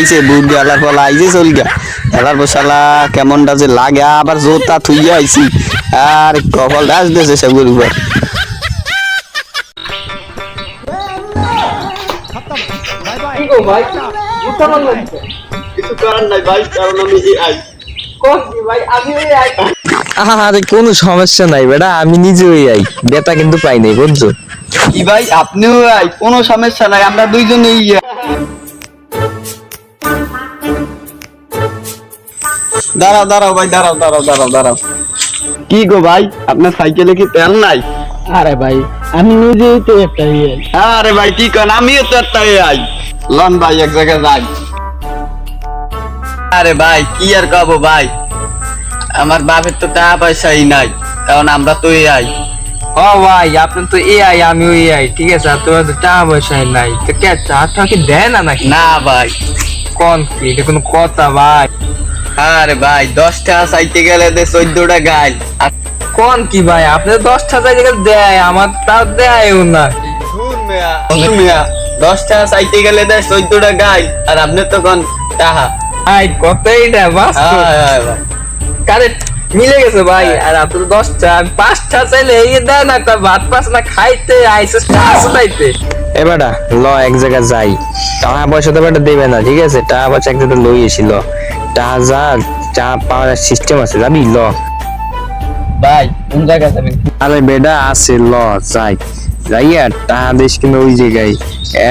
আইছে বুট গেলার ফল আইছে চল গা এলার বসালা কেমনটা যে লাগে আবার জোতা থুইয়া আইছি। আর কপাল ডাস দেছে সেগুর উপর। ভাই? জুতা মারলেন তো? কিছু করার নাই ভাই কারণ আমি আই। কোন কি ভাই? আমি ওই আই। আরে কোনো সমস্যা নাই বেটা আমি নিজেই আই। বেতা কিন্তু পাই নাই বুঝছ? কি ভাই আপনিও আই কোনো সমস্যা নাই আমরা দুইজনেই দাঁড়াও দাঁড়াও ভাই দাঁড়াও দাঁড়াও দাঁড়াও দাঁড়াও। কি গো ভাই আপনার সাইকেলে কি তেল নাই? আরে ভাই আমি নিজেই তো একটা ইয়ে। আরে ভাই কি কন আমিও তো একটা আই। লন ভাই এক জায়গায় যাই। আরে ভাই কি আর কব ভাই? আমার বাপের তো টাকা পয়সাই নাই কারণ আমরা তো আই। ও ভাই আপনি তো এআই আমিও এআই ঠিক আছে? আর তোমার তো টাকা পয়সা নাই। তো কে চা টা কি দেয় না নাকি? না ভাই। কোন কি এটা কোনো কথা ভাই। আরে ভাই দশ টাকা চাইতে গেলে দে চোদ্দটা গাইল। আর কোন কি ভাই আপনি দশ টাকা জায়গায় দেয় আমার তাও দেয়ও না। ধুর মিয়া, ধুর মিয়া, দশ টাকা চাইতে গেলে দে চোদ্দটা গাইল আর আপনি তখন টাহা ভাই কত এটা বাস হায় হায় কারেক্ট মিলে গেছে ভাই আর আপনি তো দশটা আমি পাঁচটা চাইলে এই দেয় না একটা ভাত পাস না খাইতে আইসে টাকা চাইতে এবারটা ল এক জায়গায় যাই। টাকা পয়সা তো দেবে না ঠিক আছে? টাকা পয়সা এক জায়গায় লই এসিল যা চা পাওয়ার সিস্টেম আছে যাবি? ল। ভাই কোন জায়গায় যাবেন? আরে বেডা আছে ল যাই। যাইয়া টাকা দেশ কিন্তু ওই জায়গায়।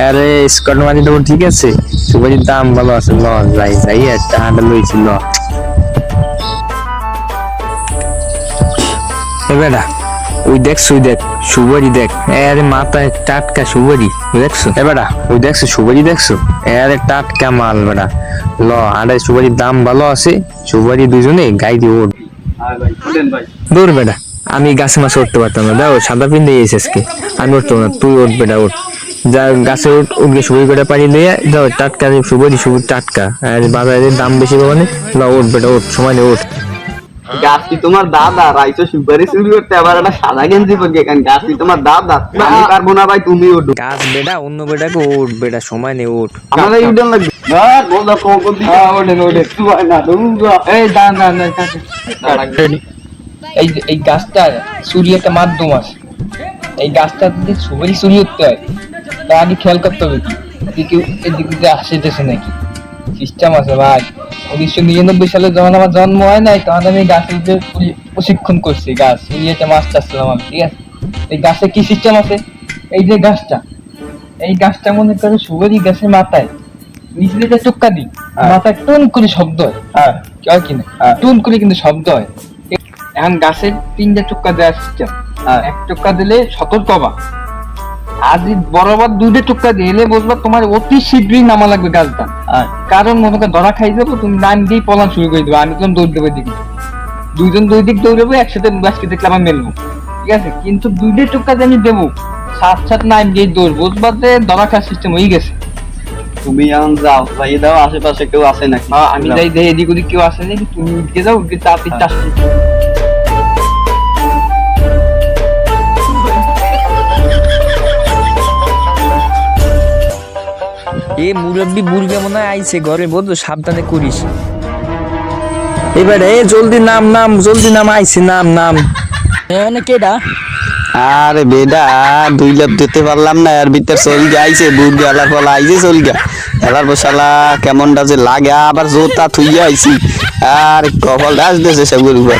আরে স্কট মারি দেবো ঠিক আছে। সুপারির দাম ভালো আছে ল যাই। যাইয়া টাকাটা লইছি ল। বেডা ওই দেখছ ওই দেখ সুপারি দেখ। আরে মাথায় টাটকা সুপারি দেখছ? এ বেডা ওই দেখছ সুপারি দেখছ? আরে টাটকা মাল বেডা ল আরে সুপারির দাম ভালো আছে সুপারি দুজনে গাই দিয়ে ওঠ দূর বেটা আমি গাছে মাছ উঠতে পারতাম না। দাও সাদা পিন্দে গেছে আজকে আমি উঠতো না তুই উঠ বেটা উঠ। যা গাছে উঠ উঠবে সুবই করে পানি দিয়ে যাও টাটকা সুবই সুবই টাটকা। আর বাজারে দাম বেশি পাবো না? উঠ বেটা উঠ সময় নিয়ে উঠ। গাছ কি তোমার দাদা রাইছো সুপারি চুরি করতে আবার একটা সাদা গেঞ্জি পরে কেন? গাছ কি তোমার দাদা আমি পারব না ভাই তুমি ওঠো গাছ বেটা অন্য বেটাকে উঠ বেটা সময় উঠ। আমার এই উঠন লাগবে। না বলদা কোকো দি হ্যাঁ তুই না এই দাঁড়ান এই এই গাছটা চুরি একটা মাধ্যম আছে। এই গাছটা যদি সুপারি চুরি করতে হয় তা আগে খেয়াল করতে হবে কি? এদিকে এদিকে আসিতেছে নাকি? সিস্টেম আছে ভাই। উনিশশো নিরানব্বই সালে যখন আমার জন্ম হয় নাই তখন আমি গাছের যে প্রশিক্ষণ করছি গাছ। ইয়েতে মাছ চাষছিলাম আমি ঠিক আছে? এই গাছে কি সিস্টেম আছে? এই যে গাছটা। এই গাছটা মনে করে সুপারি গাছের মাথায়। নিচে যে টুক্কা দিই মাথায় টুন করে শব্দ হয়। হ্যাঁ। হয় কিনা টুন করে কিন্তু শব্দ হয়। এখন গাছের তিনটা টুক্কা দেওয়া সিস্টেম এক টুক্কা দিলে সতর্ক আর যদি বরাবর দুইটা টুক্কা দিলে বুঝবা তোমার অতি শীঘ্রই নামা লাগবে গাছটা। কারণ মনে করো ধরা খাই যাব তুমি নাম দিয়ে পলান শুরু করে দেবো আমি দৌড় দেবো দিকে দুইজন দুই দিক দৌড়াবো একসাথে গাছকে দেখলে আমার মেলবো। ঠিক আছে? কিন্তু দুইটা টুক্কা আমি দেবো সাত সাত নাইন দিয়ে দৌড় যে ধরা খাওয়ার সিস্টেম হয়ে গেছে। তুমি এখন যাও যাই দাও আশেপাশে কেউ আছে নাকি? আমি যাই দেখি এদিক ওদিক কেউ আসে নাকি? তুমি উঠকে যাও উঠকে তাড়াতাড়ি এ মুরব্বি বুড়বে মনে হয় আইছে ঘরে বলতো সাবধানে করিস। এবারে জলদি নাম নাম জলদি নাম আইছে নাম নাম। মানে কেডা? আরে বেডা দুই লাভ দিতে পারলাম না আর ভিতর চল যাইছে বুট গেলার ফল আইছে চল গা এলার বসালা কেমনটা যে লাগে আবার জোতা থুইয়া আইছি। আর কপাল ডাস দেছে সেগুর উপর।